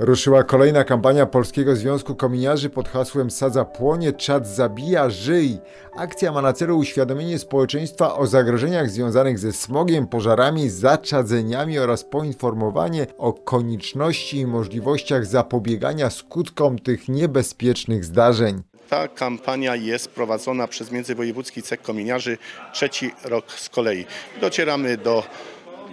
Ruszyła kolejna kampania Polskiego Związku Kominiarzy pod hasłem Sadza płonie, czad zabija, żyj. Akcja ma na celu uświadomienie społeczeństwa o zagrożeniach związanych ze smogiem, pożarami, zaczadzeniami oraz poinformowanie o konieczności i możliwościach zapobiegania skutkom tych niebezpiecznych zdarzeń. Ta kampania jest prowadzona przez Międzywojewódzki Cech Kominiarzy trzeci rok z kolei. Docieramy do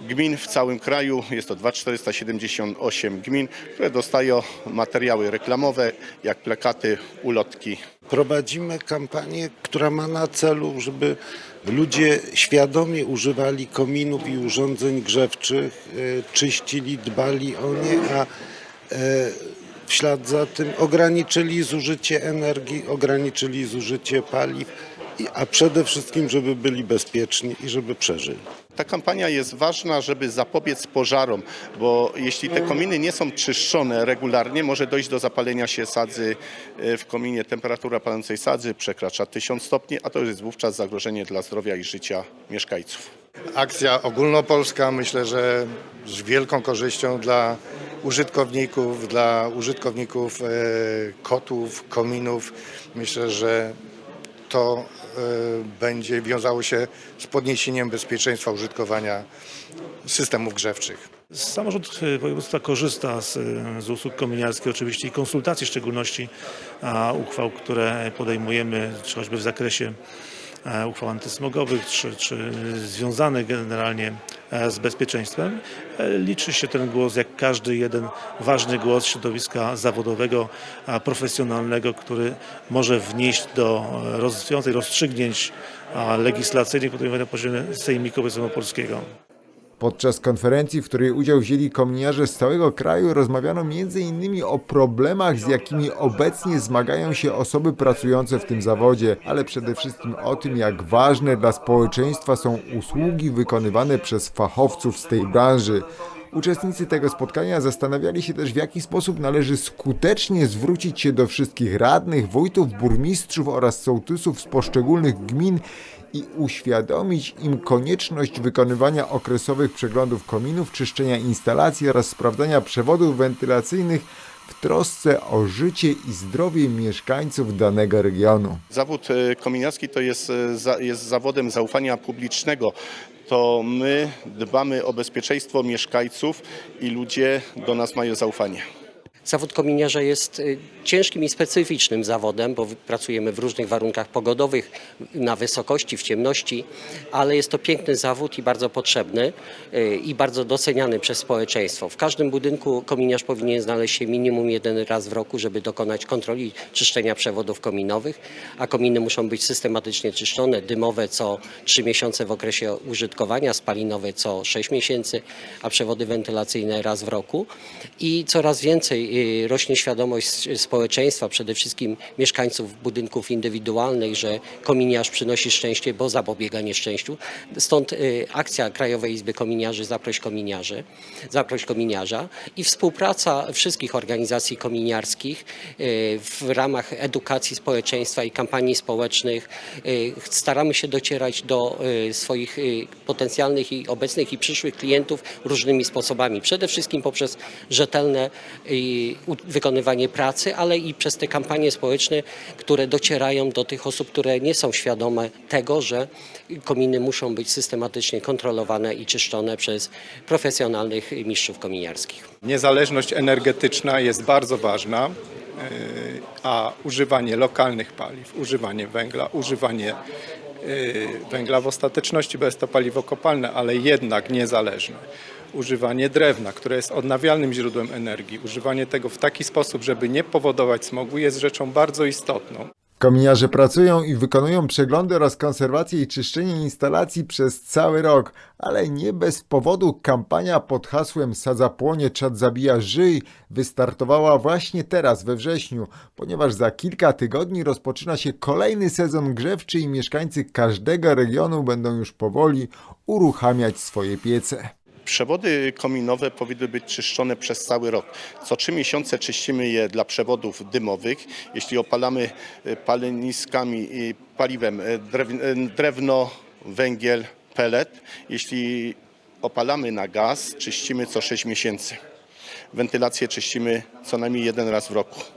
gmin w całym kraju. Jest to 2478 gmin, które dostają materiały reklamowe, jak plakaty, ulotki. Prowadzimy kampanię, która ma na celu, żeby ludzie świadomie używali kominów i urządzeń grzewczych, e, czyścili, dbali o nie, a e, w ślad za tym ograniczyli zużycie energii, ograniczyli zużycie paliw, a przede wszystkim, żeby byli bezpieczni i żeby przeżyli. Ta kampania jest ważna, żeby zapobiec pożarom, bo jeśli te kominy nie są czyszczone regularnie, może dojść do zapalenia się sadzy e, w kominie. Temperatura palącej sadzy przekracza 1000 stopni, a to jest wówczas zagrożenie dla zdrowia i życia mieszkańców. akcja ogólnopolska, myślę, że z wielką korzyścią dla użytkowników, dla użytkowników e, kotów, kominów. Myślę, że to będzie wiązało się z podniesieniem bezpieczeństwa użytkowania systemów grzewczych. Samorząd e, województwa korzysta z, e, z usług kominiarskich oczywiście i konsultacji w szczególności a, uchwał, które podejmujemy, czy choćby w zakresie uchwał antysmogowych, czy, czy związanych generalnie e, z bezpieczeństwem. E, Liczy się ten głos jak każdy jeden ważny głos środowiska zawodowego, profesjonalnego, który może wnieść do e, rozwiązań, rozstrzygnięć legislacyjnych podejmowanych na poziomie Sejmiku Województwa Polskiego. Podczas konferencji, w której udział wzięli kominiarze z całego kraju, rozmawiano m.in. o problemach, z jakimi obecnie zmagają się osoby pracujące w tym zawodzie, ale przede wszystkim o tym, jak ważne dla społeczeństwa są usługi wykonywane przez fachowców z tej branży. Uczestnicy tego spotkania zastanawiali się też, w jaki sposób należy skutecznie zwrócić się do wszystkich radnych, wójtów, burmistrzów oraz sołtysów z poszczególnych gmin i uświadomić im konieczność wykonywania okresowych przeglądów kominów, czyszczenia instalacji oraz sprawdzania przewodów wentylacyjnych w trosce o życie i zdrowie mieszkańców danego regionu. Zawód e, kominiarski to jest, e, jest zawodem zaufania publicznego. To my dbamy o bezpieczeństwo mieszkańców i ludzie do nas mają zaufanie. Zawód kominiarza jest y, ciężkim i specyficznym zawodem, bo pracujemy w różnych warunkach pogodowych, na wysokości, w ciemności, ale jest to piękny zawód i bardzo potrzebny y, i bardzo doceniany przez społeczeństwo. W każdym budynku kominiarz powinien znaleźć się minimum jeden raz w roku, żeby dokonać kontroli czyszczenia przewodów kominowych, a kominy muszą być systematycznie czyszczone, dymowe co 3 miesiące w okresie użytkowania, spalinowe co 6 miesięcy, a przewody wentylacyjne raz w roku. I coraz więcej rośnie świadomość społeczeństwa, przede wszystkim mieszkańców budynków indywidualnych, że kominiarz przynosi szczęście, bo zapobiega nieszczęściu. Stąd y, akcja Krajowej Izby Kominiarzy Zaproś Kominiarzy, Zaproś Kominiarza i współpraca wszystkich organizacji kominiarskich y, w ramach edukacji społeczeństwa i kampanii społecznych. Y, Staramy się docierać do y, swoich y, potencjalnych i obecnych i przyszłych klientów różnymi sposobami. Przede wszystkim poprzez rzetelne y, u- wykonywanie pracy, ale i przez te kampanie społeczne, które docierają do tych osób, które nie są świadome tego, że kominy muszą być systematycznie kontrolowane i czyszczone przez profesjonalnych mistrzów kominiarskich. Niezależność energetyczna jest bardzo ważna, yy, a używanie lokalnych paliw, używanie węgla, używanie yy, węgla w ostateczności, bo jest to paliwo kopalne, ale jednak niezależne. Używanie drewna, które jest odnawialnym źródłem energii, używanie tego w taki sposób, żeby nie powodować smogu, jest rzeczą bardzo istotną. Kominiarze pracują i wykonują przeglądy oraz konserwację i czyszczenie instalacji przez cały rok, ale nie bez powodu kampania pod hasłem Sadza płonie, czad zabija, żyj wystartowała właśnie teraz we wrześniu, ponieważ za kilka tygodni rozpoczyna się kolejny sezon grzewczy i mieszkańcy każdego regionu będą już powoli uruchamiać swoje piece. Przewody kominowe powinny być czyszczone przez cały rok. Co trzy miesiące czyścimy je dla przewodów dymowych. Jeśli opalamy e, paleniskami paliwem e, e, drewno, węgiel, pelet. Jeśli opalamy na gaz, czyścimy co 6 miesięcy. Wentylację czyścimy co najmniej jeden raz w roku.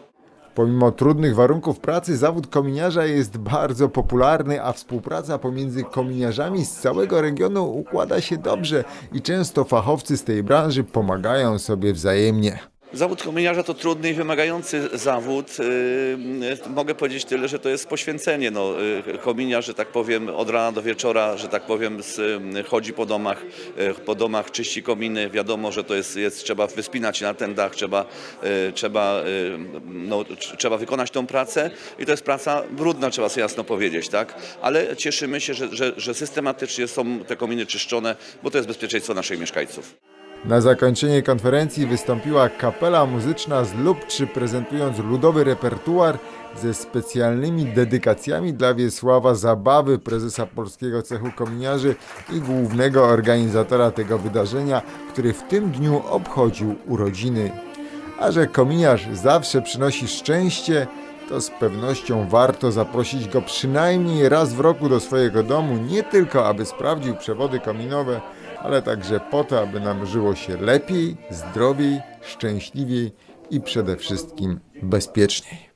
Pomimo trudnych warunków pracy, zawód kominiarza jest bardzo popularny, a współpraca pomiędzy kominiarzami z całego regionu układa się dobrze i często fachowcy z tej branży pomagają sobie wzajemnie. Zawód kominiarza to trudny i wymagający zawód. Yy, Mogę powiedzieć tyle, że to jest poświęcenie. No, yy, kominiarz, że tak powiem, od rana do wieczora, że tak powiem, yy, chodzi po domach, po domach, czyści kominy. Wiadomo, że to jest, jest trzeba wyspinać na ten dach, trzeba, trzeba, no, tr- trzeba wykonać tą pracę i to jest praca brudna, trzeba sobie jasno powiedzieć, tak? Ale cieszymy się, że, że, że systematycznie są te kominy czyszczone, bo to jest bezpieczeństwo naszych mieszkańców. Na zakończenie konferencji wystąpiła kapela muzyczna z Lubczy, prezentując ludowy repertuar ze specjalnymi dedykacjami dla Wiesława Zabawy, prezesa Polskiego Cechu Kominiarzy i głównego organizatora tego wydarzenia, który w tym dniu obchodził urodziny. A że kominiarz zawsze przynosi szczęście, to z pewnością warto zaprosić go przynajmniej raz w roku do swojego domu, nie tylko aby sprawdził przewody kominowe, ale także po to, aby nam żyło się lepiej, zdrowiej, szczęśliwiej i przede wszystkim bezpieczniej.